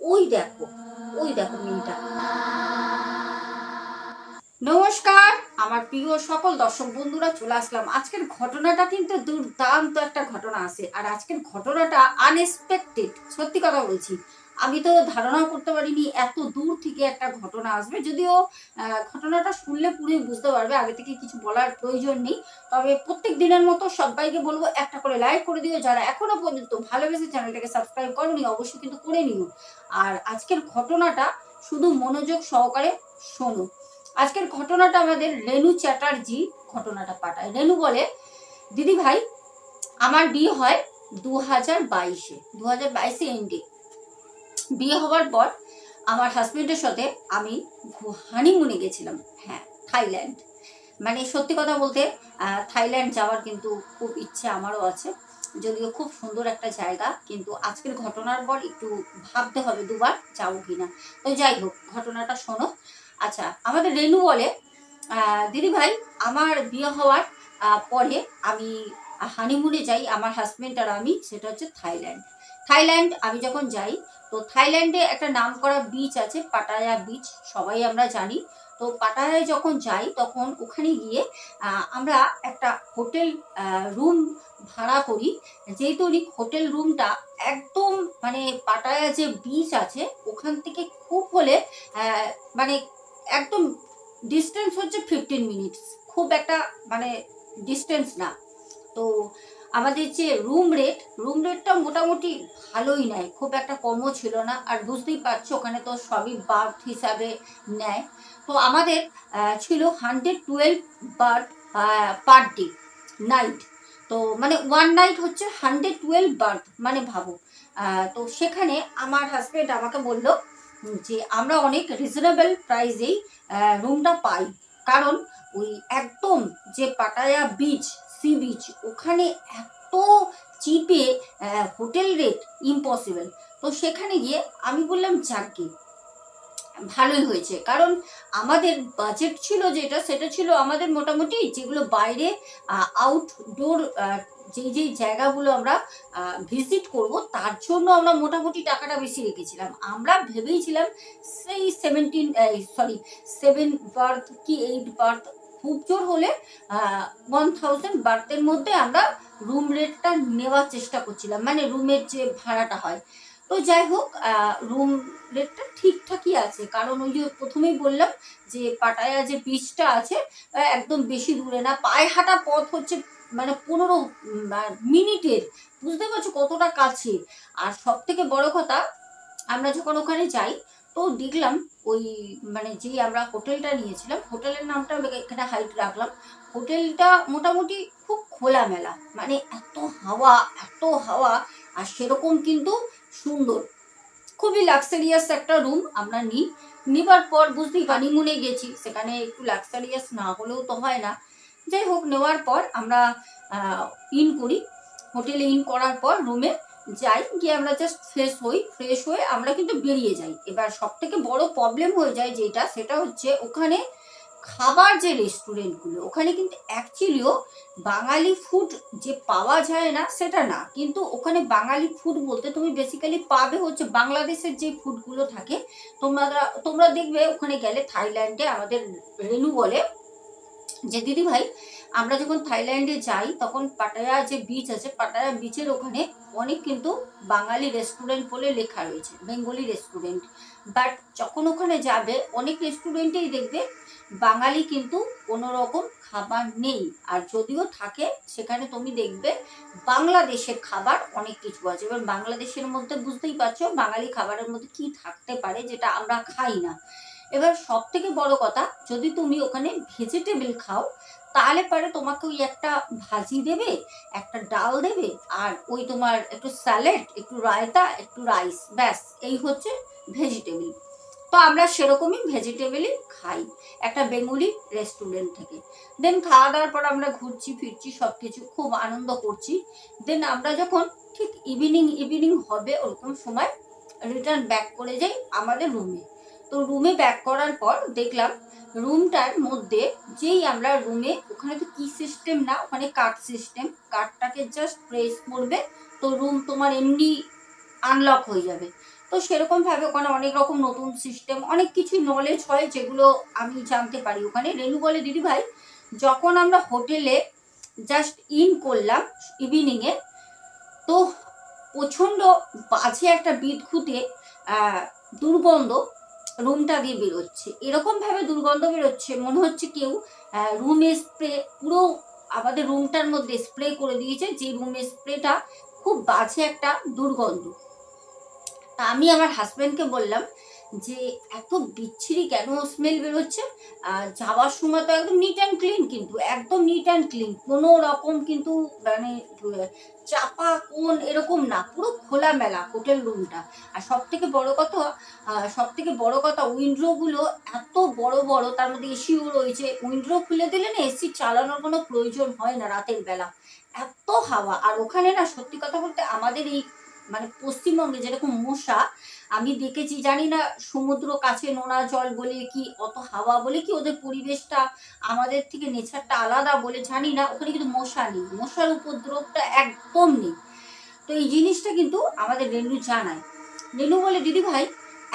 ওই দেখো ওই দেখো মেয়েটা নমস্কার, আমার প্রিয় সকল দর্শক বন্ধুরা, চলে আসলাম। আজকের ঘটনাটা কিন্তু দুর্দান্ত একটা ঘটনা আছে। আর আজকের ঘটনাটা আনএক্সপেক্টেড সত্যি কথা বলছি। আমি তো ধারণাও করতে পারিনি, এত দূর থেকে একটা ঘটনা আসবে। যদিও ঘটনাটা শুনলে পুরোই বুঝতে পারবে, আগে থেকে কিছু বলার প্রয়োজন নেই। তবে প্রত্যেক দিনের মতো সবাইকে বলব, একটা করে লাইক করে দিও। যারা এখনও পর্যন্ত ভালোবেসে চ্যানেলটাকে সাবস্ক্রাইব করনি, অবশ্যই কিন্তু করে নিও। আর আজকের ঘটনাটা শুধু মনোযোগ সহকারে শোনো। আজকের ঘটনাটা আমাদের রেনু চ্যাটার্জি ঘটনাটা পাঠায়। রেনু বলে, দিদি ভাই, আমার বিয়ে হয় দু হাজার বাইশে। দু হাজার বাইশে এন্ডে বিয়ে হওয়ার পর আমার হাজব্যান্ডের সাথে আমি হানিমুনে গেছিলাম। হ্যাঁ থাইল্যান্ড মানে সত্যি কথা বলতে থাইল্যান্ড যাওয়ার কিন্তু খুব ইচ্ছে আমারও আছে। যদিও খুব সুন্দর একটা জায়গা, কিন্তু আজকের ঘটনার পর একটু ভাবতে হবে দুবার যাব কিনা। তো যাই হোক, ঘটনাটা শোনো। আচ্ছা আমাদের রেনু বলে দিদি ভাই আমার বিয়ে হওয়ার পরে আমি হানিমুনে যাই, আমার হাজব্যান্ড আর আমি, সেটা হচ্ছে থাইল্যান্ড থাইল্যান্ড, আমি যখন যাই, তো থাইল্যান্ডে একটা নাম করা বিচ আছে, পাটায়া বিচ সবাই আমরা জানি। তো পাটায়ায় যখন যাই, তখন ওখানে গিয়ে আমরা একটা হোটেল রুম ভাড়া করি। যেহেতু হোটেল রুমটা একদম মানে পাটায়া যে বিচ আছে, ওখান থেকে খুব হলে মানে একদম ডিস্টেন্স হচ্ছে ফিফটিন মিনিটস খুব একটা মানে ডিস্টেন্স না। তো আমাদের যে রুম রেট রুম রেটটা মোটামুটি ভালোই নেয়। খুব একটা কমও ছিল না। আর বুঝতেই পারছ, ওখানে তো সবই বার্থ হিসাবে নেয়। তো আমাদের ছিল hundred twelve berth per day night তো মানে ওয়ান নাইট হচ্ছে হান্ড্রেড টুয়েলভ বার্থ মানে ভাবো। তো সেখানে আমার হাজবেন্ড আমাকে বলল যে, আমরা অনেক রিজনেবল প্রাইসেই রুমটা পাই। কারণ ওই একদম যে পাটায়া বিচ সি বিচ। ওখানে এত চিপে হোটেল রেট ইম্পসিবল তো সেখানে গিয়ে আমি বললাম, যাকে ভালোই হয়েছে। কারণ আমাদের বাজেট ছিল যেটা, সেটা ছিল আমাদের মোটামুটি যেগুলো বাইরে আউটডোর যেই যেই জায়গাগুলো আমরা ভিজিট করব, তার জন্য আমরা মোটামুটি টাকাটা বেশি রেখেছিলাম। আমরা ভেবেইছিলাম সেই সেভেন্টিন সরি সেভেন বার্থ কি এইট বার্থ খুব জোর হলে ওয়ান থাউজেন্ড বার্থের মধ্যে আমরা রুম রেটটা নেওয়ার চেষ্টা করছিলাম। মানে রুমের যে ভাড়াটা হয়। তো যাই হোক রুম রেটটা ঠিকঠাকই আছে। কারণ ওই যে প্রথমেই বললাম যে পাটায়া যে বিচটা আছে একদম বেশি দূরে না। পায়ে হাঁটা পথ হচ্ছে মানে পনেরো মিনিটের। বুঝতে পারছ কতটা কাছে? আর সব থেকে বড় কথা, আমরা যখন ওখানে যাই, তো দেখলাম ওই মানে যেই আমরা হোটেলটা নিয়েছিলাম, হোটেলের নামটা এখানে হাইট রাখলাম। হোটেলটা মোটামুটি খুব খোলামেলা মানে এত হাওয়া এত হাওয়া, আর সেরকম কিন্তু সুন্দর। খুবই লাক্সারিয়াস একটা রুম আমরা নিই নেবার পর বুঝতেই হানিমুনে গেছি, সেখানে একটু লাক্সারিয়াস না হলেও তো হয় না। যাই হোক, নেওয়ার পর আমরা ইন করি। হোটেলে ইন করার পর রুমে যাই, গিয়ে আমরা জাস্ট ফ্রেশ হই ফ্রেশ হয়ে আমরা কিন্তু বেরিয়ে যাই। এবার সব থেকে বড় প্রবলেম হয়ে যায় যেটা, সেটা হচ্ছে ওখানে খাবার যে রেস্টুরেন্টগুলো ওখানে কিন্তু অ্যাকচুয়ালিও বাঙালি ফুড যে পাওয়া যায় না, সেটা না। কিন্তু ওখানে বাঙালি ফুড বলতে তুমি বেসিক্যালি পাবে হচ্ছে বাংলাদেশের যে ফুডগুলো থাকে, তোমরা তোমরা দেখবে ওখানে গেলে থাইল্যান্ডে আমাদের রেনু বলে যে দিদি ভাই আমরা যখন থাইল্যান্ডে যাই, তখন পাটায়া যে বিচ আছে, পাটায়া বিচের ওখানে অনেক কিন্তু বাঙালি রেস্টুরেন্ট বলে লেখা রয়েছে, বেঙ্গলি রেস্টুরেন্ট বাট যখন ওখানে যাবে, অনেক রেস্টুরেন্টেই দেখবে বাঙালি কিন্তু কোনো রকম খাবার নেই। আর যদিও থাকে, সেখানে তুমি দেখবে বাংলাদেশের খাবার অনেক কিছু আছে। এবার বাংলাদেশের মধ্যে বুঝতেই পারছ বাঙালি খাবারের মধ্যে কি থাকতে পারে, যেটা আমরা খাই না। এবার সব থেকে বড় কথা, যদি তুমি ওখানে ভেজিটেবল খাও তাহলে পরে তোমাকে ওই একটা ভাজি দেবে, একটা ডাল দেবে, আর ওই তোমার একটু স্যালাড একটু রায়তা, একটু রাইস ব্যাস, এই হচ্ছে ভেজিটেবল তো আমরা সেরকমই ভেজিটেবলই খাই, একটা বেঙ্গলি রেস্টুরেন্ট থেকে। দেন খাওয়া দাওয়ার পর আমরা ঘুরছি, ফিরছি সব কিছু খুব আনন্দ করছি। দেন আমরা যখন ঠিক ইভিনিং ইভিনিং হবে, ওরকম সময় রিটার্ন ব্যাক করে যাই আমাদের রুমে তো রুমে ব্যাক করার পর দেখলাম রুমটার মধ্যে যেই আমরা রুমে ওখানে তো কি সিস্টেম না ওখানে কার্ড সিস্টেম কার্ডটাকে জাস্ট প্রেস করবে তো রুম তোমার এমনি আনলক হয়ে যাবে। তো সেরকমভাবে ওখানে অনেক রকম নতুন সিস্টেম অনেক কিছু নলেজ হয় যেগুলো আমি জানতে পারি ওখানে। রেনু বলে দিদি ভাই যখন আমরা হোটেলে জাস্ট ইন করলাম ইভিনিংয়ে তো প্রচণ্ড বাজে একটা আহ, দুর্গন্ধ রুমটা দিয়ে বেরোচ্ছে। এরকমভাবে দুর্গন্ধ বেরোচ্ছে, মনে হচ্ছে কেউ রুম স্প্রে পুরো আমাদের রুমটার মধ্যে স্প্রে করে দিয়েছে, যে রুম স্প্রেটা খুব বাজে একটা দুর্গন্ধ। তা আমি আমার হাজব্যান্ডকে বললাম যে এত বিচ্ছিরি কেন স্মেল বেরোচ্ছে? আর যাওয়ার সময় তো একদম নিট অ্যান্ড ক্লিন কিন্তু, একদম নিট অ্যান্ড ক্লিন কোনো রকম কিন্তু মানে চাপা কোন এরকম না, পুরো খোলামেলা হোটেল রুমটা আর সব থেকে বড় কথা সব থেকে বড় কথা উইন্ডোগুলো এত বড় বড়, তার মধ্যে এসিও রয়েছে। উইন্ডো খুলে দিলে না এসি চালানোর কোনো প্রয়োজন হয় না রাতের বেলা। এত হাওয়া। আর ওখানে না সত্যি কথা বলতে আমাদের এই মানে পশ্চিমবঙ্গে যেরকম মশা, আমি দেখেছি, জানি না সমুদ্র কাছে নোনা জল বলে কি, অত হাওয়া বলে কি ওদের পরিবেশটা আমাদের থেকে নেচারটা আলাদা বলে জানি না, ওখানে কিন্তু মশা নেই। মশার উপদ্রবটা একদম নেই। তো এই জিনিসটা কিন্তু আমাদের রেনু জানায়। রেনু বলে, দিদি ভাই,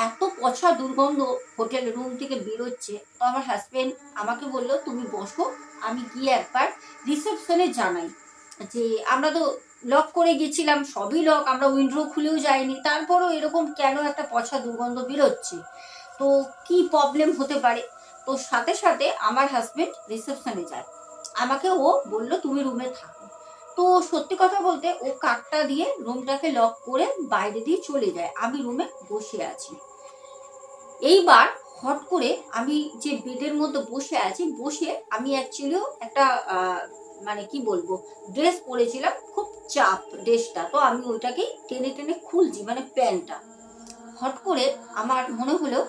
এত পচা দুর্গন্ধ হোটেল রুম থেকে বেরোচ্ছে। তো আমার হাজবেন্ড আমাকে বলল, তুমি বসো, আমি গিয়ে একবার রিসেপশনে জানাই। যে আমরা তো লক করে গেছিলাম, সবই লক আমরা উইন্ডো খুলেও যাইনি। তারপরও এরকম কেন একটা পচা দুর্গন্ধ বেরোচ্ছে? তো কি প্রবলেম হতে পারে? তো সাথে সাথে আমার হাজব্যান্ড রিসেপশনে যায়। আমাকে ও বলল, তুমি রুমে থাকো। তো সত্যি কথা বলতে ও কাঠটা দিয়ে রুমটাকে লক করে বাইরে দিয়ে চলে যায়। আমি রুমে বসে আছি। এইবার হট করে আমি যে বেডের মধ্যে বসে আছি, বসে আমি অ্যাকচুয়ালিও একটা মানে কি বলব ড্রেস পরেছিলাম, খুব চাপ ড্রেসটা তো আমি ওইটাকে টেনে টেনে খুলছি মানে প্যান্টটা। হট করে আমার মনে হলো,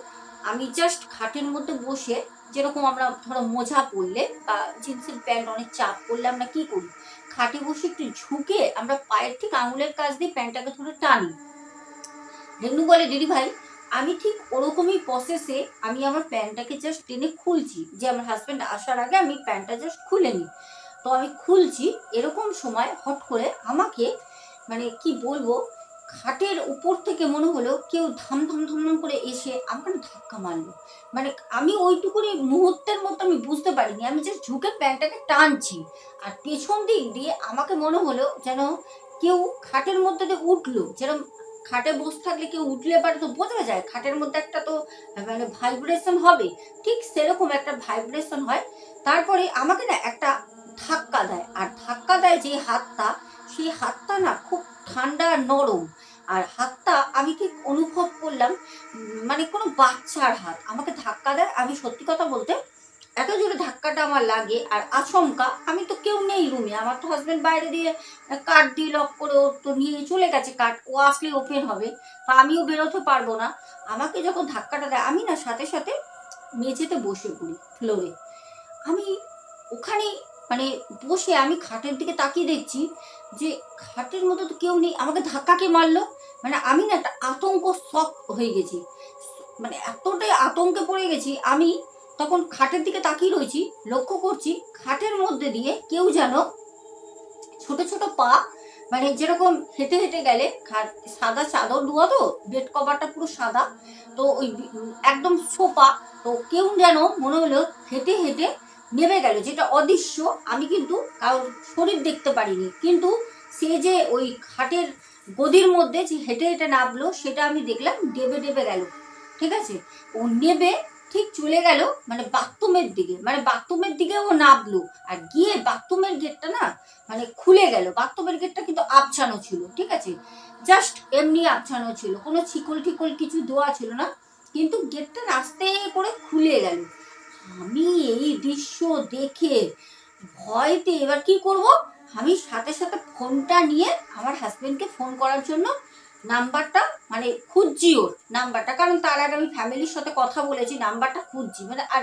আমি জাস্ট খাটের মধ্যে বসে যেরকম আমরা ধরো মোজা পরলে বা জিন্সের প্যান্ট অনেক চাপ পরলে আমরা কি করি? খাটে বসে একটু ঝুঁকে আমরা পায়ের ঠিক আঙুলের কাছ দিয়ে প্যান্টটাকে ধরে টানি। রেনু বলে, দিদি ভাই, আমি ঠিক ওরকমই প্রসেসে আমি আমার প্যান্টটাকে জাস্ট টেনে খুলছি যে আমার হাজব্যান্ড আসার আগে আমি প্যান্টটা জাস্ট খুলে নিই। তো আমি খুলছি, এরকম সময় হট করে আমাকে মানে কি বলব, খাটের উপর থেকে মনে হলো কেউ ধাম ধাম ধাম করে এসে আমাকে না ধাক্কা মারলো। মানে আমি ওইটুকুনি মুহূর্তের মতো আমি বুঝতে পারিনি, আমি জাস্ট ঝুঁকে প্যান্টটাকে টানছি। আর পেছন দিক দিয়ে আমাকে মনে হলো যেন কেউ খাটের মধ্যে দিয়ে উঠল যেরকম খাটে বসে থাকলে কেউ উঠলে পারে তো বোঝা যায়, খাটের মধ্যে একটা তো মানে ভাইব্রেশন হবে। ঠিক সেরকম একটা ভাইব্রেশন হয়। তারপরে আমাকে না একটা ধাক্কা দেয়। আর ধাক্কা দেয় যে হাতটা, সেই হাতটা না খুব ঠান্ডা নরম। আর হাতটা আমি ঠিক অনুভব করলাম মানে কোনো বাচ্চার হাত। আমাকে ধাক্কা দেয়। আমি সত্যি কথা বলতে এত জোরে ধাক্কাটা আমার লাগে আর আচমকা। আমি তো কেউ নেই রুমে আমার তো হাজব্যান্ড বাইরে দিয়ে কাঠ দিয়ে লক করে ও তো নিয়ে চলে গেছে কাঠ ও আসলে ওপেন হবে। তা আমিও বেরোতে পারব না। আমাকে যখন ধাক্কাটা দেয়, আমি না সাথে সাথে মেঝেতে বসে পড়ি ফ্লোরে আমি ওখানে মানে বসে আমি খাটের দিকে তাকিয়ে দেখছি যে খাটের মতো তো কেউ নেই। আমাকে ধাক্কা কে মারলো? মানে আমি না একটা আতঙ্ক শক হয়ে গেছি। মানে এতটাই আতঙ্কে পড়ে গেছি। আমি তখন খাটের দিকে তাকিয়ে রয়েছি, লক্ষ্য করছি খাটের মধ্যে দিয়ে কেউ যেন ছোট ছোট পা মানে যেরকম হেঁটে হেঁটে গেলে সাদা চাদর দেওয়া তো, বেড কভারটা পুরো সাদা, তো ওই একদম সোপা তো কেউ যেন মনে হলো হেঁটে হেঁটে নেমে গেল যেটা অদৃশ্য, আমি কিন্তু কারোর শরীর দেখতে পারিনি। কিন্তু সে যে ওই খাটের গদির মধ্যে যে হেঁটে হেঁটে নামলো, সেটা আমি দেখলাম ডেবে ডেবে গেল। ঠিক আছে? ও নেবে, ঠিক চলে গেল মানে বাথরুমের দিকে মানে বাথরুমের দিকে ও নামলো। আর গিয়ে বাথরুমের গেটটা না মানে খুলে গেল। বাথরুমের গেটটা কিন্তু আবছানো ছিল, ঠিক আছে? জাস্ট এমনি আবছানো ছিল। কোনো ছিকল ঠিকল কিছু দেওয়া ছিল না। কিন্তু গেটটা আস্তে করে খুলে গেল। আমি এই দৃশ্য দেখে ভয়তে এবার কি করব? আমি সাথে সাথে ফোনটা নিয়ে আমার হাজবেন্ডকে ফোন করার জন্য নাম্বারটা মানে খুঁজছি ওর নাম্বারটা। কারণ তার আগে আমি ফ্যামিলির সাথে কথা বলেছি, নাম্বারটা খুঁজছি। মানে আর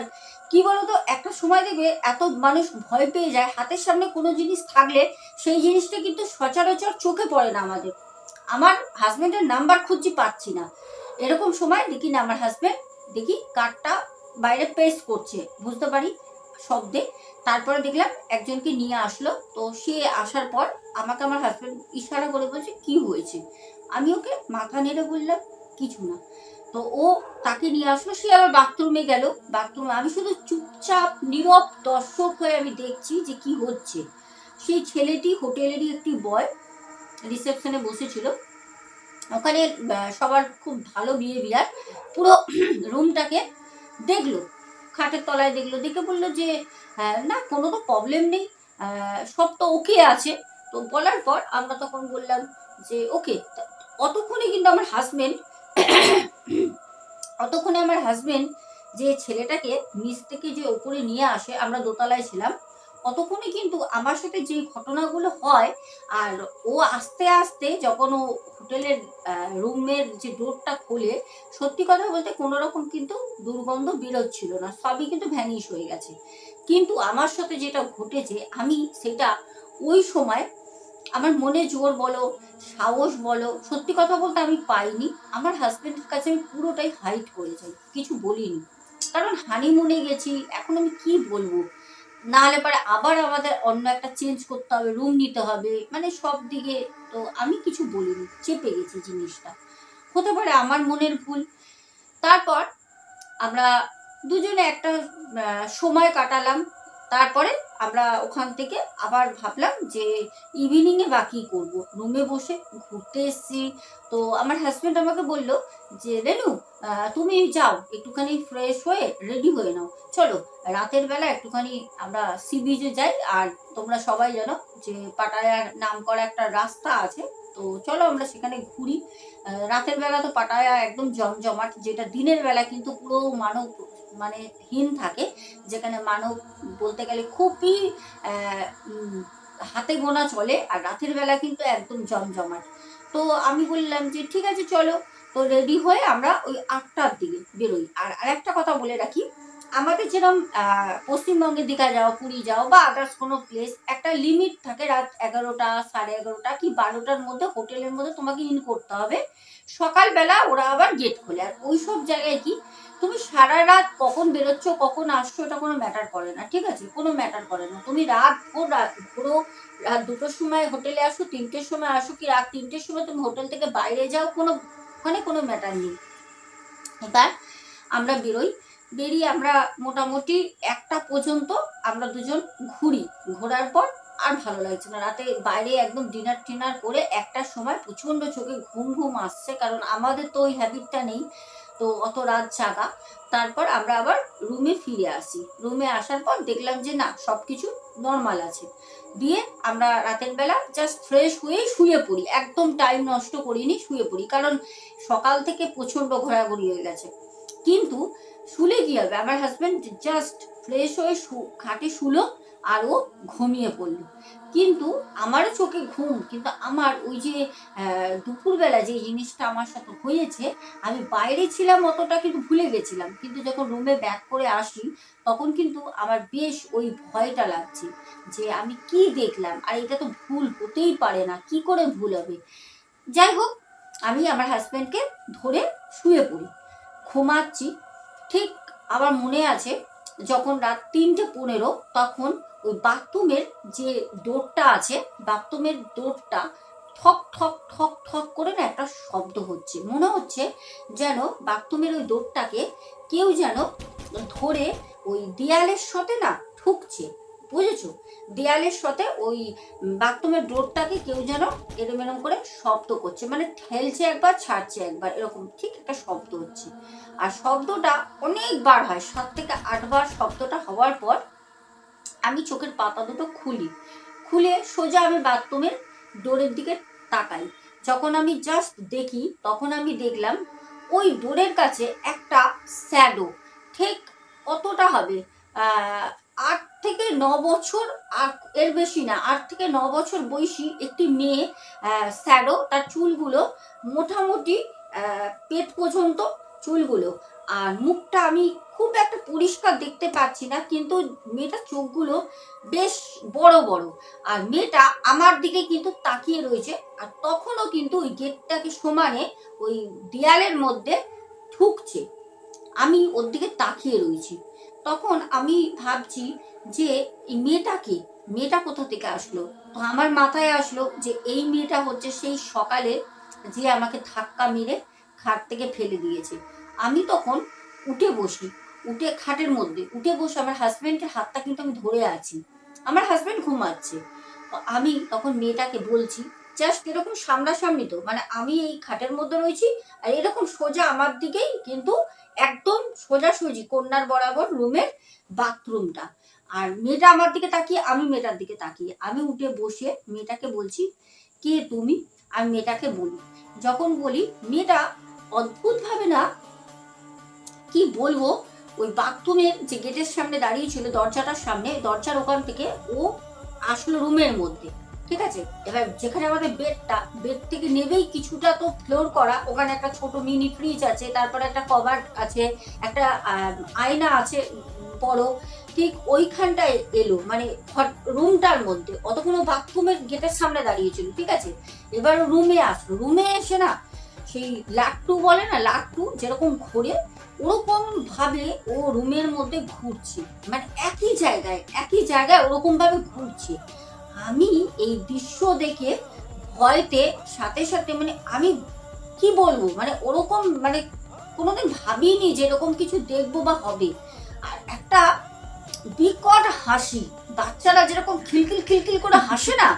কি বলতো, একটা সময় দেখবে এত মানুষ ভয় পেয়ে যায়, হাতের সামনে কোনো জিনিস থাকলে সেই জিনিসটা কিন্তু সচরাচর চোখে পড়ে না আমাদের। আমার হাজব্যান্ডের নাম্বার খুঁজছি পাচ্ছি না। এরকম সময় দেখি না আমার হাজব্যান্ড দেখি কার্ডটা বাইরে পেস্ট করছে, বুঝতে পারি? শব্দে। তারপরে দেখলাম একজনকে নিয়ে আসলো। তো সে আসার পর আমাকে আমার হাজবেন্ড ইশারা করে বলছে, কি হয়েছে? আমি ওকে মাথা নেড়ে বললাম, কিছু না। তো ও তাকে নিয়ে আসলো। সে আবার বাথরুমে গেল। বাথরুমে আমি শুধু চুপচাপ, নীরব, দর্শক হয়ে আমি দেখছি যে কি হচ্ছে। সেই ছেলেটি হোটেলেরই একটি বয় রিসেপশনে বসেছিল। ওখানে সবার খুব ভালো বিহেভিয়ার পুরো রুমটাকে দেখল, খাটের তলায় দেখল, দেখে বলল যে না, কোনো তো প্রবলেম নেই। সব তো ওকে আছে। তো বলার পর আমরা তখন বললাম যে ওকে অতক্ষণে কিন্তু আমার হাজব্যান্ড অতক্ষণে আমার হাজব্যান্ড যে ছেলেটাকে নিচ থেকে যে ওপরে নিয়ে আসে, আমরা দোতলায় ছিলাম অতক্ষণে কিন্তু আমার সাথে যে ঘটনাগুলো হয়, আর ও আস্তে আস্তে যখন ও হোটেলের রুমের যে ডোরটা খোলে, সত্যি কথা বলতে কোনো রকম কিন্তু দুর্গন্ধ বেরোচ্ছিল না, সবই কিন্তু ভ্যানিশ হয়ে গেছে। কিন্তু আমার সাথে যেটা ঘটেছে, আমি সেটা ওই সময় আমার মনে জোর বলো, সাহস বলো, সত্যি কথা বলতে আমি পাইনি। আমার হাজবেন্ডের কাছে আমি পুরোটাই হাইট করে যাই কিছু বলিনি। কারণ হানিমুনে গেছি, এখন আমি কি বলব? না হলে পরে আবার আমাদের অন্য একটা চেঞ্জ করতে হবে রুম নিতে হবে মানে সব দিকে তো আমি কিছু বলিনি, চেপে গেছি জিনিসটা। হতে পারে আমার মনের ভুল। তারপর আমরা দুজনে একটা সময় কাটালাম। তারপরে আমরা ওখান থেকে আবার ভাবলাম যে ইভিনিংয়ে বা কী করব? রুমে বসে ঘুরতে এসছি। তো আমার হাজব্যান্ড আমাকে বলল যে, রেনু তুমি যাও, একটুখানি ফ্রেশ হয়ে রেডি হয়ে নাও। চলো, রাতের বেলা একটুখানি আমরা সি বিচে যাই, আর তোমরা সবাই জানো যে পাটায়ার নাম করা একটা রাস্তা আছে। তো চলো আমরা সেখানে ঘুরি। রাতের বেলা তো পাটায়া একদম জমজমাট, যেটা দিনের বেলা কিন্তু পুরো মানব মানে হীন থাকে, যেখানে মানব বলতে গেলে খুবই হাতে গোনা চলে, আর রাতের বেলা কিন্তু একদম জমজমাট। তো আমি বললাম যে, ঠিক আছে, চলো। তো রেডি হয়ে আমরা ওই আটটার দিকে বেরোই। আর আরেকটা কথা বলে রাখি, আমাদের যেরকম পশ্চিমবঙ্গের দিকে যাও, পুরী যাও বা আদার্স কোনো প্লেস একটা লিমিট থাকে রাত এগারোটা, সাড়ে এগারোটা কি বারোটার মধ্যে হোটেলের মধ্যে তোমাকে ইন করতে হবে। সকালবেলা ওরা আবার গেট খোলে। আর ওই সব জায়গায় কি, তুমি সারা রাত কখন বেরোচ্ছ, কখন আসছো, এটা কোনো ম্যাটার করে না, ঠিক আছে? কোনো ম্যাটার করে না। তুমি রাত ভোর, রাত পুরো রাত দুটোর সময় হোটেলে আসো, তিনটের সময় আসো কি রাত তিনটের সময় তুমি হোটেল থেকে বাইরে যাও, কোনো ওখানে কোনো ম্যাটার নেই। এবার আমরা বেরোই। বেরিয়ে আমরা মোটামুটি একটা পর্যন্ত আমরা দুজন ঘুরি। ঘোরার পর আর ভালো লাগছে না। রাতে বাইরে একদম ডিনার টিনার করে একটার সময় প্রচণ্ড চোখে ঘুম ঘুম আসছে, কারণ আমাদের তো ওই হ্যাবিটটা নেই, তো অত রাত জাগা। তারপর আমরা আবার রুমে ফিরে আসি। রুমে আসার পর দেখলাম যে না সব কিছু নর্মাল আছে। দিয়ে আমরা রাতের বেলা জাস্ট ফ্রেশ হয়ে শুয়ে পড়ি। একদম টাইম নষ্ট করিনি, শুয়ে পড়ি। কারণ সকাল থেকে প্রচণ্ড ঘোরাঘুরি হয়ে গেছে। কিন্তু শুলে কি হবে? আমার হাজব্যান্ড জাস্ট ফ্রেশ হয়ে খাটে শুলো আর ও ঘুমিয়ে পড়ল। কিন্তু আমারও চোখে ঘুম, কিন্তু আমার ওই যে দুপুরবেলা যে জিনিসটা আমার সাথে হয়েছে, আমি বাইরে ছিলাম অতটা কিন্তু ভুলে গেছিলাম। কিন্তু যখন রুমে ব্যাক করে আসি, তখন কিন্তু আমার বেশ ওই ভয়টা লাগছে যে আমি কি দেখলাম? আর এটা তো ভুল হতেই পারে না, কি করে ভুল হবে? যাই হোক, আমি আমার হাজব্যান্ডকে ধরে শুয়ে পড়ি। ঘুমাচ্ছি, ঠিক আমার মনে আছে, যখন রাত তিনটে পনেরো, তখন ওই বাথরুমের যে ডোরটা আছে, বাথরুমের ডোরটা ঠক ঠক ঠক ঠক করে না একটা শব্দ হচ্ছে। মনে হচ্ছে যেন বাথরুমের ওই ডোরটাকে কেউ যেন ধরে ওই দেয়ালের সাথে না ঠুকছে। বুঝেছ? দেয়ালের সাথে ওই বাথরুমের ডোরটাকে কেউ যেন এরম এরম করে শব্দ করছে। মানে ঠেলছে একবার, ছাড়ছে একবার, এরকম ঠিক একটা শব্দ হচ্ছে। আর শব্দটা অনেকবার হয়, সাত থেকে আটবার শব্দটা হওয়ার পর আমি চোখের পাতা দুটো খুলি। খুলে সোজা আমি বাথরুমের ডোরের দিকে তাকাই। যখন আমি জাস্ট দেখি, তখন আমি দেখলাম, ওই ডোরের কাছে একটা স্যাডো ঠিক কতটা হবে? আট থেকে ন বছর এর বেশি না, আট থেকে ন বছর বয়সী একটি মেয়ে স্যাডো তার চুলগুলো মোটামুটি পেট পর্যন্ত চুলগুলো। আর মুখটা আমি খুব একটা পরিষ্কার দেখতে পাচ্ছি না, কিন্তু মেয়েটার চোখগুলো বেশ বড় বড়। আর মেয়েটা আমার দিকে কিন্তু তাকিয়ে রয়েছে, আর তখনও কিন্তু ওই গেটটাকে সমানে ওই দেয়ালের মধ্যে ঠুকছে আমি ওর দিকে তাকিয়ে রয়েছি। তখন আমি ভাবছি যে এই মেয়েটাকে মেয়েটা কোথা থেকে আসলো? তো আমার মাথায় আসলো যে এই মেয়েটা হচ্ছে সেই সকালে যে আমাকে ধাক্কা মেরে খাট থেকে ফেলে দিয়েছে। আমি তখন উঠে বসি, উঠে খাটের মধ্যে, উঠে বসে আমার হাজব্যান্ডের হাতটা কিন্তু আমি ধরে আছি। আমার হাজবেন্ড ঘুমাচ্ছে। আমি তখন মেয়েটাকে বলছি জাস্ট এরকম সামনাসামনি তো মানে আমি এই খাটের মধ্যে রয়েছি আর এরকম সোজা আমার দিকেই কিন্তু একদম সোজাসুজি কন্যার বরাবর রুমের বাথরুমটা আর মেয়েটা আমার দিকে তাকিয়ে, আমি মেয়েটার দিকে তাকিয়ে। আমি উঠে বসে মেয়েটাকে বলছি, কে তুমি? আমি মেয়েটাকে বলি। যখন বলি, মেয়েটা অদ্ভুতভাবে না কি বলব? ওই বাথরুমের যে গেটের সামনে দাঁড়িয়ে ছিল, দরজাটার সামনে, দরজার ওখান থেকে ও আসলো রুমের মধ্যে, ঠিক আছে? এবার যেখানে আমাদের বেডটা বেড থেকে নেবেই কিছুটা তো ফ্লোর করা, ওখানে একটা ছোট মিনি ফ্রিজ আছে, তারপরে একটা কভার আছে, একটা আয়না আছে বড়, ঠিক ওইখানটায় এলো মানে রুমটার মধ্যে, অতক্ষণ বাথরুমের গেটের সামনে দাঁড়িয়েছিল ঠিক আছে? এবার রুমে আসলো রুমে এসে না, সেই লাট্টু বলে না লাট্টু যেরকম ঘোরে ওরকম ভাবে ও রুমের মধ্যে ঘুরছে। মানে একই জায়গায় একই জায়গায় ওরকম ভাবে ঘুরছে। আমি এই দৃশ্য দেখে ভয়তে, সাথে সাথে মানে আমি কি বলব? মানে ওরকম মানে কোনোদিন ভাবিনি যে এরকম কিছু দেখব বা হবে। আর একটা বিকট হাসি, বাচ্চারা যেরকম খিলখিল খিলখিল করে হাসে না,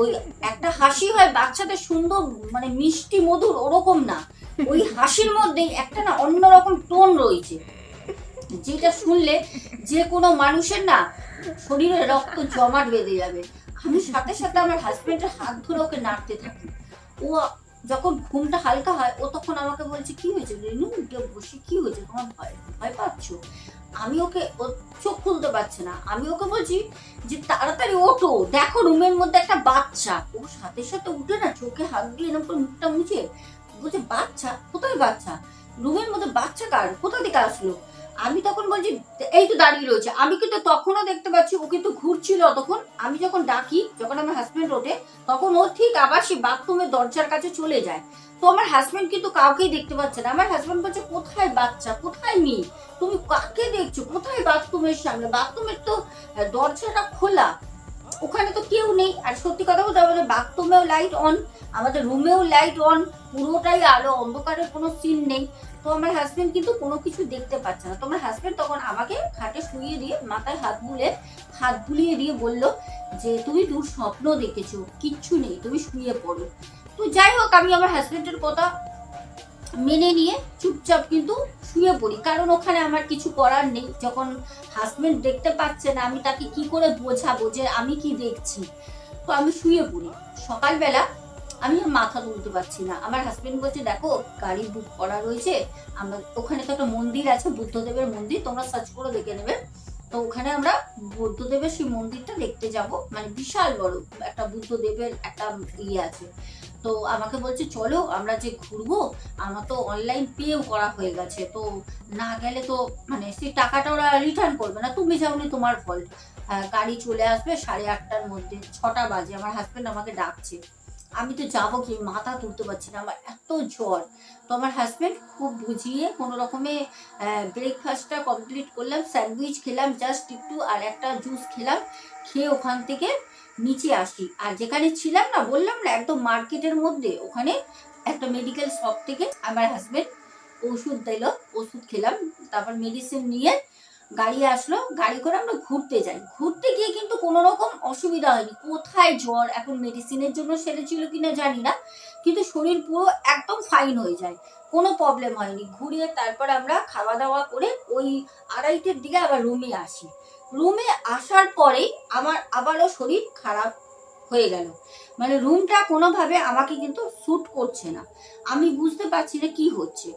ওই একটা হাসি হয়, বাচ্চাদের সুন্দর মানে মিষ্টি মধুর, ওরকম না। ওই হাসির মধ্যেই একটা না অন্যরকম টোন রয়েছে। যেটা শুনলে যে কোনো মানুষের না শরীরে রক্ত জমাট বেঁধে যাবে। আমি সাথে সাথে আমার হাজবেন্ডের হাত ধরে ওকে নাড়তে থাকি। ও যখন ঘুমটা হালকা হয়, ও তখন আমাকে বলছে, কি হয়েছে রেনু? উঠে বসে কি হয়েছে? তোমার ভয় ভয় পাচ্ছ? আমি ওকে, ও চোখ খুলতে পারছে না। আমি ওকে বলছি যে, তাড়াতাড়ি ওঠো। দেখো রুমের মধ্যে একটা বাচ্চা। ও সাথে সাথে উঠে না চোখে হাত দিয়ে এরকম মুখটা মুছে বলছে, বাচ্চা? কোথায় বাচ্চা? রুমের মধ্যে বাচ্চা কার? কোথা থেকে আসলো? আমি তখন বলছি, এই তো দাঁড়িয়ে রয়েছে। আমি কিন্তু তখনও দেখতে পাচ্ছি, ও কিন্তু ঘুরছিল তখন আমি যখন ডাকি, যখন আমার হাজবেন্ড ওঠে, তখন ও ঠিক আবার সেই বাথরুমের দরজার কাছে চলে যায়। তো আমার হাজব্যান্ড কিন্তু কাউকেই দেখতে পাচ্ছে না। আমার হাজবেন্ড বলছে, কোথায় বাচ্চা? কোথায় মেয়ে? তুমি কাকে দেখছ? কোথায় বাথরুমের সামনে? বাথরুমের তো দরজাটা খোলা। ওখানে তো কেউ নেই। আর সত্যি কথা বলতে আমাদের বাথরুমেও লাইট অন আমাদের রুমেও লাইট অন পুরোটাই আলো অন্ধকারের কোনো সিন নেই। তো আমার হাজব্যান্ড কিন্তু কোনো কিছু দেখতে পাচ্ছে না। তো আমার হাজবেন্ড তখন আমাকে খাটে শুইয়ে দিয়ে মাথায় হাত বুলে, হাত বুলিয়ে দিয়ে বলল যে, তুমি দূর স্বপ্ন দেখেছ, কিচ্ছু নেই, তুমি শুয়ে পড়ো। তো যাই হোক, আমি আমার হাজবেন্ডের কথা মেনে নিয়ে চুপচাপ কিন্তু শুয়ে পড়ি। কারণ ওখানে আমার কিছু করার নেই। যখন হাজবেন্ড দেখতে পাচ্ছে না, আমি তাকে কি করে বোঝাবো যে আমি কি দেখছি? তো আমি শুয়ে পড়ি। সকালবেলা আমি মাথা তুলতে পারছি না। আমার হাজবেন্ড বলছে, দেখো, গাড়ি বুক করা রয়েছে। আমরা, ওখানে তো একটা মন্দির আছে, বুদ্ধদেবের মন্দির। তোমরা সার্চ করে দেখে নেবে। তো ওখানে আমরা বুদ্ধদেবের সেই মন্দিরটা দেখতে যাব। মানে বিশাল বড় একটা বুদ্ধদেবের একটা ইয়ে আছে। তো আমাকে বলছে, চলো আমরা যে ঘুরবো, আমার তো অনলাইন পেও করা হয়ে গেছে, তো না গেলে তো মানে সেই টাকাটা ওরা রিটার্ন করবে না, তুমি যাওনি তোমার ফল্ট গাড়ি চলে আসবে সাড়ে আটটার মধ্যে, ছটা বাজে, আমার হাজবেন্ড আমাকে ডাকছে। আমি তো যাব কি, মাথা তুলতে পারছি না, আমার এত জ্বর। তো আমার হাজবেন্ড খুব বুঝিয়ে কোনো রকমে ব্রেকফাস্টটা কমপ্লিট করলাম স্যান্ডউইচ খেলাম জাস্ট একটু আর একটা জুস খেলাম, খেয়ে ওখান থেকে নিচে আসি। আর যেখানে ছিলাম না, বললাম না, একদম মার্কেটের মধ্যে। ওখানে একটা মেডিকেল শপ থেকে আমার হাজবেন্ড ওষুধ দিল, ওষুধ খেলাম। তারপর মেডিসিন নিয়ে গাড়ি আসলো। গাড়ি করে আমরা ঘুরতে যাই। ঘুরতে গিয়ে কিন্তু কোনো রকম অসুবিধা হয়নি। কোথায় জ্বর, এখন মেডিসিনের জন্য সেরেছিল কিনা জানি না। কিন্তু শরীর পুরো একদম ফাইন হয়ে যায়। কোনো প্রবলেম হয়নি। ঘুরিয়ে তারপর আমরা খাওয়া দাওয়া করে ওই আড়াইটের দিকে আবার রুমে আসি। রুমে আসার পরেই আমার আবারও শরীর খারাপ হয়ে গেল। মানে রুমটা কোনোভাবে আমাকে কিন্তু স্যুট করছে না। আমি বুঝতে পারছি না কি হচ্ছে।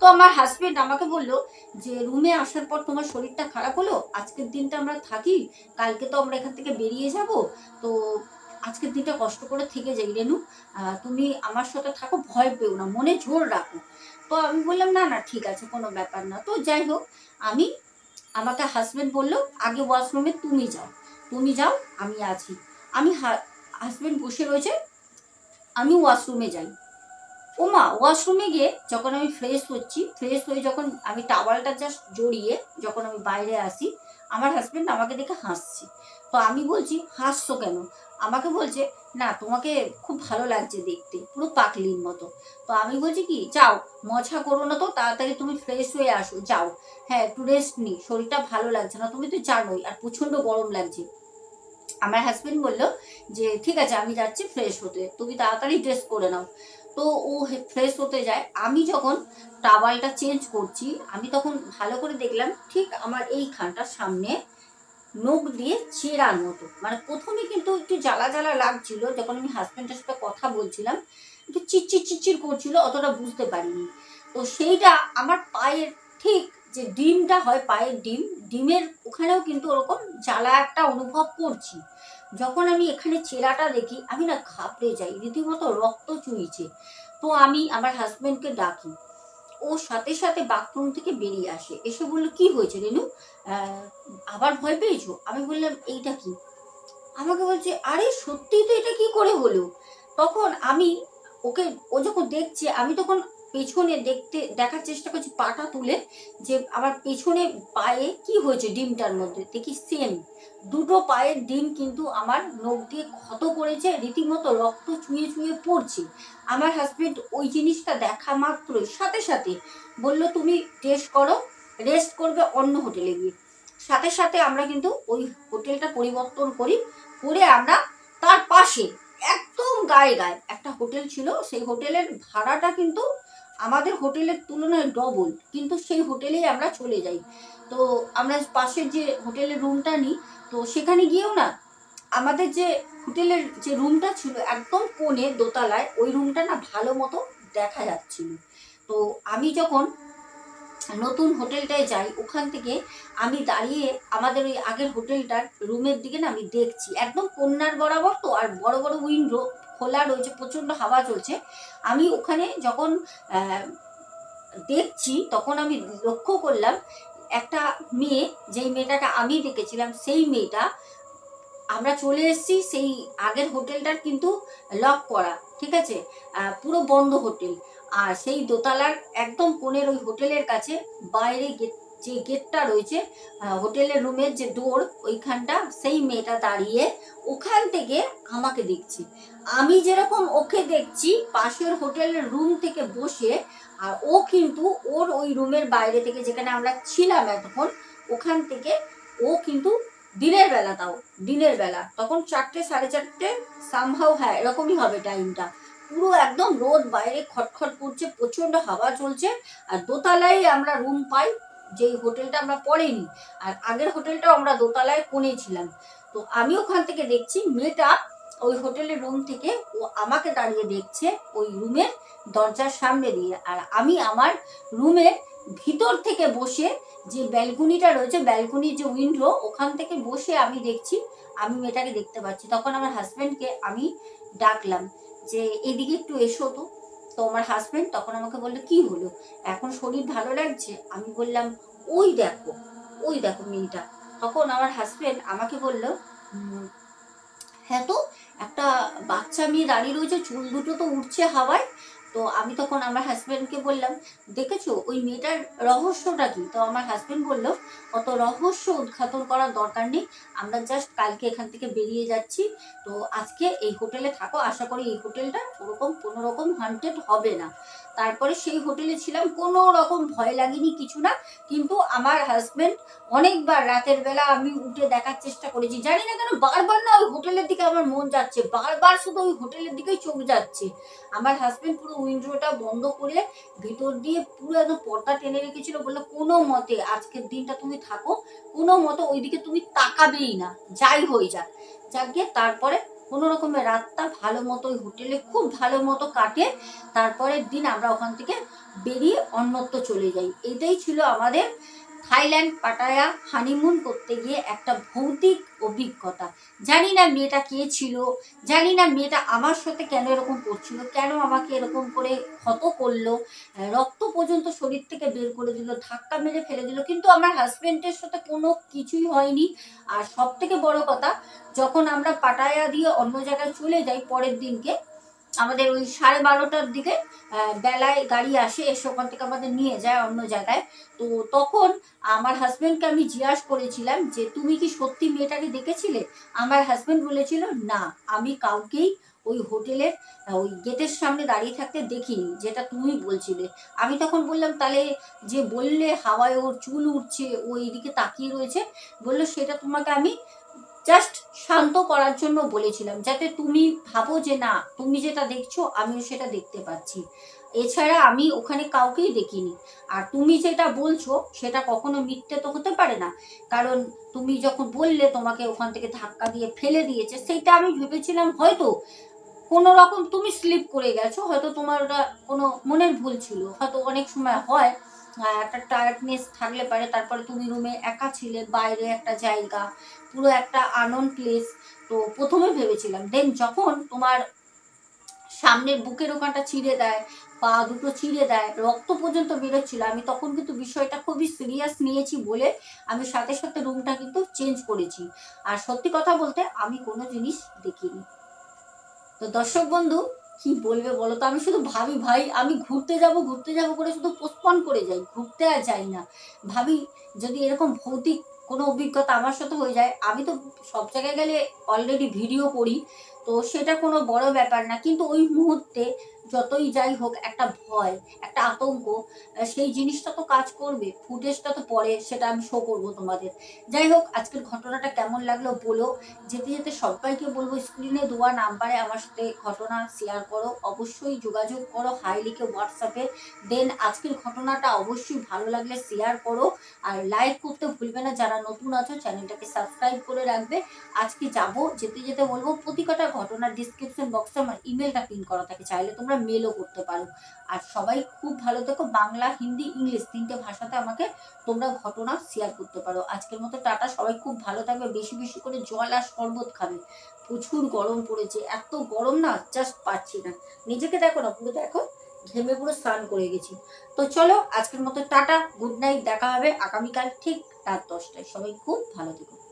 তো আমার হাজবেন্ড আমাকে বলল যে রুমে আসার পর তোমার শরীরটা খারাপ হলো? আজকের দিনটা আমরা থাকি। কালকে তো আমরা এখান থেকে বেরিয়ে যাব। তো আজকের দিনটা কষ্ট করে থেকে যাই রেনু। তুমি আমার সাথে থাকো, ভয় পেও না। মনে জোর রাখো। তো আমি বললাম, না না, ঠিক আছে, কোনো ব্যাপার না। তো যাই হোক, আমি আমাকে হাজব্যান্ড বলল, আগে ওয়াশরুমে তুমি যাও তুমি যাও, আমি আছি। আমি হাজব্যান্ড বসে রয়েছে, আমি ওয়াশরুমে যাই। ও মা ওয়াশরুমে গিয়ে যখন আমি ফ্রেশ হচ্ছি ফ্রেশ হয়ে যখন আমি টাওয়ালটা জাস্ট জড়িয়ে যখন আমি বাইরে আসি, আমার হাজব্যান্ড আমাকে দেখে হাসছে। তো আমি বলছি, হাসছো কেন? আমাকে বলছে, না, তোমাকে খুব ভালো লাগছে দেখতে, পুরো পাকলির মতো। তো আমি বলছি কি, যাও, মজা করো না তো, তাড়াতাড়ি তুমি ফ্রেশ হয়ে আসো, যাও। হ্যাঁ একটু রেস্ট নি শরীরটা ভালো লাগছে না, তুমি তো জানোই, আর প্রচণ্ড গরম লাগছে। আমার হাজব্যান্ড বলল যে, ঠিক আছে, আমি যাচ্ছি ফ্রেশ হতে, তুমি তাড়াতাড়ি ড্রেস করে নাও। তো ও ফ্রেশ হতে যায়। আমি যখন টাওয়ালটা চেঞ্জ করছি, আমি তখন ভালো করে দেখলাম, ঠিক আমার এইখানটার সামনে নখ দিয়ে চেরার মতো। মানে প্রথমে কিন্তু একটু জ্বালা জ্বালা লাগছিল, যখন আমি হাজব্যান্ডের সাথে কথা বলছিলাম, একটু চিচ্চির চিচ্চির করছিল, অতটা বুঝতে পারিনি। তো সেইটা আমার পায়ের ঠিক যে ডিমটা হয় পায়ের ডিম, ডিমের ওখানেও কিন্তু ওরকম জ্বালা একটা অনুভব করছি। যখন আমি এখানে চেরাটা দেখি, আমি না ঘাবড়ে যাই, রীতিমতো রক্ত চুইছে। তো আমি আমার হাজব্যান্ডকে ডাকি ও সাথে সাথে বাথরুম থেকে বেরিয়ে আসে। এসে বলল, কি হয়েছে রেনু? আবার ভয় পেয়েছ? আমি বললাম, এইটা কি? আমাকে বলছে, আরে সত্যি তো এটা কি করে হলো? তখন আমি ওকে, ও যখন দেখছে, আমি তখন পেছনে দেখতে, দেখার চেষ্টা করছি, পাটা তুলে যে আমার পেছনে পায়ে কি হয়েছে ডিমটার মধ্যে? দেখি সেম দুটো পায়ের ডিম কিন্তু আমার নখ দিয়ে ক্ষত করেছে, রীতিমতো রক্ত চুয়ে চুয়ে পড়ছে। আমার হাজবেন্ড ওই জিনিসটা দেখা মাত্রই, সাথে সাথে বলল, তুমি টেস্ট করো রেস্ট করবে অন্য হোটেলে গিয়ে। সাথে সাথে আমরা কিন্তু ওই হোটেলটা পরিবর্তন করি, করে আমরা তার পাশে একদম গায়ে গায়ে একটা হোটেল ছিল, সেই হোটেলের ভাড়াটা কিন্তু আমাদের হোটেলের তুলনায় ডবল কিন্তু সেই হোটেলেই আমরা চলে যাই। তো আমরা পাশের যে হোটেলের রুমটা নিই তো সেখানে গিয়েও না, আমাদের যে হোটেলের যে রুমটা ছিল একদম কোণে দোতলায়, ওই রুমটা না ভালো মতো দেখা যাচ্ছিল। তো আমি যখন নতুন হোটেলটায় যাই, ওখান থেকে আমি দাঁড়িয়ে আমাদের ওই আগের হোটেলটার রুমের দিকে না আমি দেখছি। একদম কন্যার বরাবর তো, আর বড় বড় উইন্ডো খোলা রয়েছে, প্রচণ্ড হাওয়া চলছে। আমি ওখানে যখন দেখছি, তখন আমি লক্ষ্য করলাম, একটা মেয়ে, যেই মেয়েটাকে আমি দেখেছিলাম, সেই মেয়েটা, আমরা চলে এসেছি সেই আগের হোটেলটার কিন্তু লক করা, ঠিক আছে? পুরো বন্ধ হোটেল। আর সেই দোতলার একদম কোণের ওই হোটেলের কাছে, বাইরে গেট, যে গেটটা রয়েছে হোটেলের রুমের যে ডোর ওইখানটা সেই মেয়েটা দাঁড়িয়ে ওখান থেকে আমাকে দেখছি। আমি যেরকম ওকে দেখছি, পাশের হোটেলের রুম থেকে বসে, আর ও কিন্তু ওর ওই রুমের বাইরে থেকে যেখানে আমরা ছিলাম এতক্ষণ, ওখান থেকে ও কিন্তু দিনের বেলা তাও, দিনের বেলা। তখন চারটে, সাড়ে চারটে সামহাও হ্যাঁ এরকমই হবে টাইমটা পুরো একদম রোদ, বাইরে খটখট করছে প্রচণ্ড হাওয়া চলছে, আর দোতলায় আমরা রুম পাই, যেই হোটেলটা আমরা পড়েনি। আর আগের হোটেলটাও আমরা দোতলায় কোণে ছিলাম। তো আমি ওখান থেকে দেখছি মেয়েটা ওই হোটেলের রুম থেকে ও আমাকে দাঁড়িয়ে দেখছে ওই রুমের দরজার সামনে দিয়ে। আর আমি আমার রুমের ভিতর থেকে বসে যে ব্যালকনিটা রয়েছে ব্যালকনির যে উইন্ডো ওখান থেকে বসে আমি দেখছি আমি মেয়েটাকে দেখতে পাচ্ছি। তখন আমার হাজব্যান্ডকে আমি ডাকলাম যে এদিকে একটু এসো তো। তো আমার হাজব্যান্ড তখন আমাকে বলল কি হলো? এখন শরীর ভালো লাগছে? আমি বললাম ওই দেখো ওই দেখো মেয়েটা। তখন আমার হাজব্যান্ড আমাকে বলল "উম, হ্যাঁ তো, একটা বাচ্চা মেয়ে দাঁড়িয়ে রয়েছে, চুল দুটো তো উঠছে হাওয়ায়। তো আমি তখন আমার হাজব্যান্ডকে বললাম, দেখেছ, ওই মেয়েটার রহস্যটা কি? তো আমার হাজব্যান্ড বলল, অত রহস্য উদ্ঘাটন করার দরকার নেই, আমরা জাস্ট কালকে এখান থেকে বেরিয়ে যাচ্ছি। তো আজকে এই হোটেলে থাকো, আশা করি এই হোটেলটা ওরকম কোনো রকম হান্টেড হবে না। তারপরে সেই হোটেলে ছিলাম। কোনো রকম ভয় লাগেনি, কিছু না। কিন্তু আমার হাজব্যান্ড অনেকবার রাতের বেলা আমি উঠে দেখার চেষ্টা করেছি। জানি না কেন বারবার না ওই হোটেলের দিকে আমার মন যাচ্ছে। বারবার শুধু ওই হোটেলের দিকেই চোখ যাচ্ছে। আমার হাজব্যান্ড পুরো উইন্ডোটা বন্ধ করে ভিতর দিয়ে পুরো একদম পর্দা টেনে রেখেছিল বলল, কোনো মতে আজকের দিনটা তুমি থাকো। কোনো মতে ওইদিকে তুমি তাকাবেই না। যাই হয়ে যাক। যাক গিয়ে তারপরে কোনো রকমের রাতটা ভালো মতো হোটেলে, খুব ভালো মতো কাটে। তারপরের দিন আমরা ওখান থেকে বেরিয়ে অন্যত্র চলে যাই। এটাই ছিল আমাদের থাইল্যান্ড পাটায়া হানিমুন করতে গিয়ে একটা ভৌতিক অভিজ্ঞতা। জানি না মেয়েটা কে ছিল, জানি না মেয়েটা আমার সাথে কেন এরকম করছিল, কেন আমাকে এরকম করে ক্ষত করল। রক্ত পর্যন্ত শরীর থেকে বের করে দিল, ধাক্কা মেরে ফেলে দিল, কিন্তু আমার হাজব্যান্ডের সাথে কোনো কিছুই হয়নি। আর সব থেকে বড় কথা, যখন আমরা পাটায়া দিয়ে অন্য জায়গায় চলে যাই পরের দিনকে আমাদের ওই সাড়ে বারোটার দিকে বেলায় গাড়ি আসে, এসে ওখান থেকে আমাদের নিয়ে যায় অন্য জায়গায়। তো তখন আমার হাজবেন্ডকে আমি জিজ্ঞাসা করেছিলাম যে, তুমি কি সত্যি মেয়েটাকে দেখেছিলে? আমার হাজব্যান্ড বলেছিল, না, আমি কাউকেই ওই হোটেলের ওই গেটের সামনে দাঁড়িয়ে থাকতে দেখিনি, যেটা তুমি বলছিলে। আমি তখন বললাম, তাহলে যে বললে হাওয়ায় ওর চুল উঠছে ও এইদিকে তাকিয়ে রয়েছে, বলল সেটা তোমাকে আমি জাস্ট শান্ত করার জন্য বলেছিলাম, যাতে তুমি ভাবো যে না, তুমি যেটা দেখছ, আমিও সেটা দেখতে পাচ্ছি। এছাড়া আমি ওখানে কাউকেই দেখিনি। আর তুমি যেটা বলছো, সেটা কখনো মিথ্যে তো হতে পারে না। কারণ তুমি যখন বললে, তোমাকে ওখান থেকে ধাক্কা দিয়ে ফেলে দিয়েছে সেটা আমি ভেবেছিলাম হয়তো কোনো রকম তুমি স্লিপ করে গেছো, হয়তো তোমার ওটা কোনো মনের ভুল ছিল। হয়তো অনেক সময় হয় একটা টায়ার্ডনেস থাকলে পারে, তারপরে তুমি রুমে একা ছিলে, বাইরে একটা জায়গা পুরো একটা আনন প্লেস তো প্রথমে ভেবেছিলাম দেন যখন তোমার সামনের বুকের ওখানটা চিড়ে দেয়, পা দুটো চিড়ে দেয়, রক্ত পর্যন্ত বেরোচ্ছিল, আমি তখন কিন্তু বিষয়টা খুবই সিরিয়াস নিয়েছি বলে আমি সাথে সাথে রুমটা কিন্তু চেঞ্জ করেছি। আর সত্যি কথা বলতে আমি কোনো জিনিস দেখিনি। তো দর্শক বন্ধু, কি বলবে বলো তো? আমি শুধু ভাবি, ভাই, আমি ঘুরতে যাব ঘুরতে যাব করে শুধু পোস্টপন করে যাই, ঘুরতে আর যাই না। ভাবি, যদি এরকম ভৌতিক কোনো অভিজ্ঞতা আমার সাথে হয়ে যায়। আমি তো সব জায়গায় গেলে অলরেডি ভিডিও করি, তো সেটা কোনো বড় ব্যাপার না। কিন্তু ওই মুহূর্তে যতই যাই হোক, একটা ভয়, একটা আতঙ্ক সেই জিনিসটা তো কাজ করবে। ফুটেজটা তো পরে সেটা আমি শো করব তোমাদের। যাই হোক, আজকের ঘটনাটা কেমন লাগল বলো। যেতে যেতে সবাইকে বলব স্ক্রিনে দেওয়া নাম্বারে আমার সাথে ঘটনা শেয়ার করো। অবশ্যই যোগাযোগ করো, হাই লিখে হোয়াটসঅ্যাপে দেন আজকের ঘটনাটা অবশ্যই ভালো লাগলে শেয়ার করো। আর লাইক করতে ভুলবে না, যারা নতুন আছো, চ্যানেলটাকে সাবস্ক্রাইব করে রাখবে। আজকে যাব, যেতে যেতে বলব প্রতি কটা ঘটনার ডিসক্রিপশন বক্সে আমার ইমেলটা পিন করা থাকে। চাইলে তোমরা মেলও করতে পারো। আর সবাই খুব ভালো থেকো। বাংলা, হিন্দি, ইংলিশ তিনটে ভাষাতে আমাকে তোমরা ঘটনা শেয়ার করতে পারো। আজকের মতো টাটা। সবাই খুব ভালো থাকবে। বেশি বেশি করে জল আর শরবত খাবে। প্রচুর গরম পড়েছে। এত গরম না জাস্ট পাচ্ছি না। নিজেকে দেখো না, পুরো দেখো, ঘেমে পুরো স্নান করে গেছি। তো চলো, আজকের মতো টাটা। Good night. দেখা হবে আগামীকাল ঠিক রাত দশটায়। সবাই খুব ভালো থেকো।